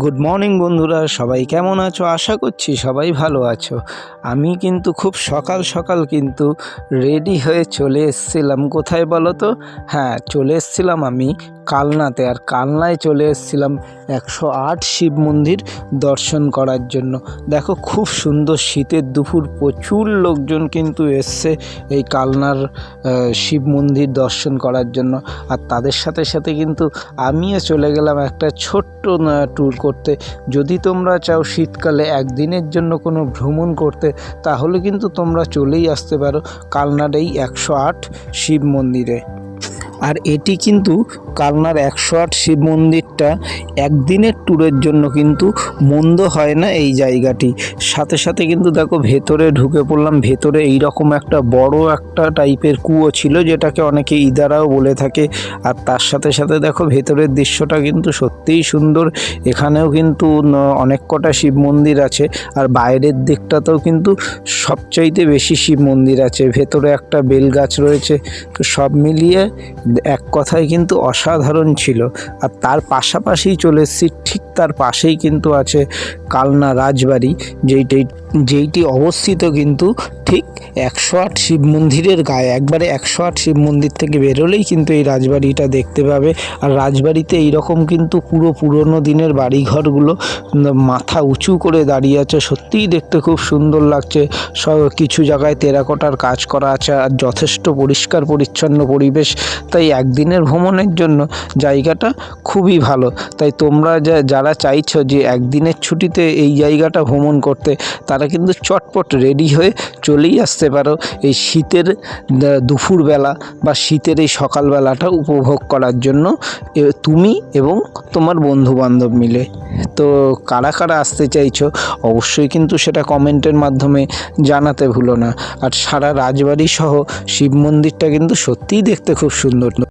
Good morning বন্ধুরা। সবাই কেমন আছো? আশা করছি সবাই ভালো আছো। আমি কিন্তু খুব সকাল সকাল কিন্তু রেডি হয়ে চলে এসেছিলাম। কোথায় বলো তো? হ্যাঁ চলে এসেছিলাম আমি কালনাতে আর কালনায় চলে এসেছিলাম একশো আট শিব মন্দির দর্শন করার জন্য। দেখো, খুব সুন্দর শীতের দুপুর, প্রচুর লোকজন কিন্তু এসছে এই কালনার শিব মন্দির দর্শন করার জন্য। আর তাদের সাথে সাথে কিন্তু আমিও চলে গেলাম একটা ছোট্ট ট্যুর করতে। যদি তোমরা চাও শীতকালে একদিনের জন্য কোনো ভ্রমণ করতে, তাহলে কিন্তু তোমরা চলেই আসতে পারো কালনার এই একশো আট শিব মন্দিরে। আর এটি কিন্তু কালনার একশো আট শিব মন্দিরটা একদিনের ট্যুরের জন্য কিন্তু মন্দ হয় না এই জায়গাটি। সাথে সাথে কিন্তু দেখো ভেতরে ঢুকে পড়লাম, ভেতরে এই রকম একটা বড় একটা টাইপের কুয়ো ছিল যেটাকে অনেকে ইদারাও বলে থাকে। আর তার সাথে সাথে দেখো ভেতরের দৃশ্যটা কিন্তু সত্যিই সুন্দর। এখানেও কিন্তু অনেক কটা শিব মন্দির আছে আর বাইরের দিকটাতেও কিন্তু সবচাইতে বেশি শিব মন্দির আছে। ভেতরে একটা বেল গাছ রয়েছে। তো সব মিলিয়ে এক কথায় কিন্তু অসাধারণ ছিল। আর তার পাশাপাশি চলে এসেছি, ঠিক তার পাশেই কিন্তু আছে কালনা রাজবাড়ি যেইটি যেইটি অবস্থিত কিন্তু ঠিক একশো আট শিব মন্দিরের গায়ে। একবারে একশো আট শিব মন্দির থেকে বেরোলেই কিন্তু এই রাজবাড়িটা দেখতে পাবে। আর রাজবাড়িতে এইরকম কিন্তু পুরো পুরনো দিনের বাড়িঘরগুলো মাথা উঁচু করে দাঁড়িয়ে আছে। সত্যিই দেখতে খুব সুন্দর লাগছে। সব কিছু জায়গায় টেরাকোটার কাজ করা আছে আর যথেষ্ট পরিষ্কার পরিচ্ছন্ন পরিবেশ। তাই একদিনের ভ্রমণের জন্য জায়গাটা খুবই ভালো। তাই তোমরা যারা চাইছো যে একদিনের ছুটিতে এই জায়গাটা ভ্রমণ করতে, তারা কিন্তু চটপট রেডি হয়ে চলেই আসতে পারো। এই শীতের দুপুরবেলা বা শীতের এই সকালবেলাটা উপভোগ করার জন্য তুমি এবং তোমার বন্ধু বান্ধব মিলে। তো কারা কারা আসতে চাইছো, অবশ্যই কিন্তু সেটা কমেন্টের মাধ্যমে জানাতে ভুলো না। আর সারা রাজবাড়ি সহ শিব মন্দিরটা কিন্তু সত্যিই দেখতে খুব সুন্দর।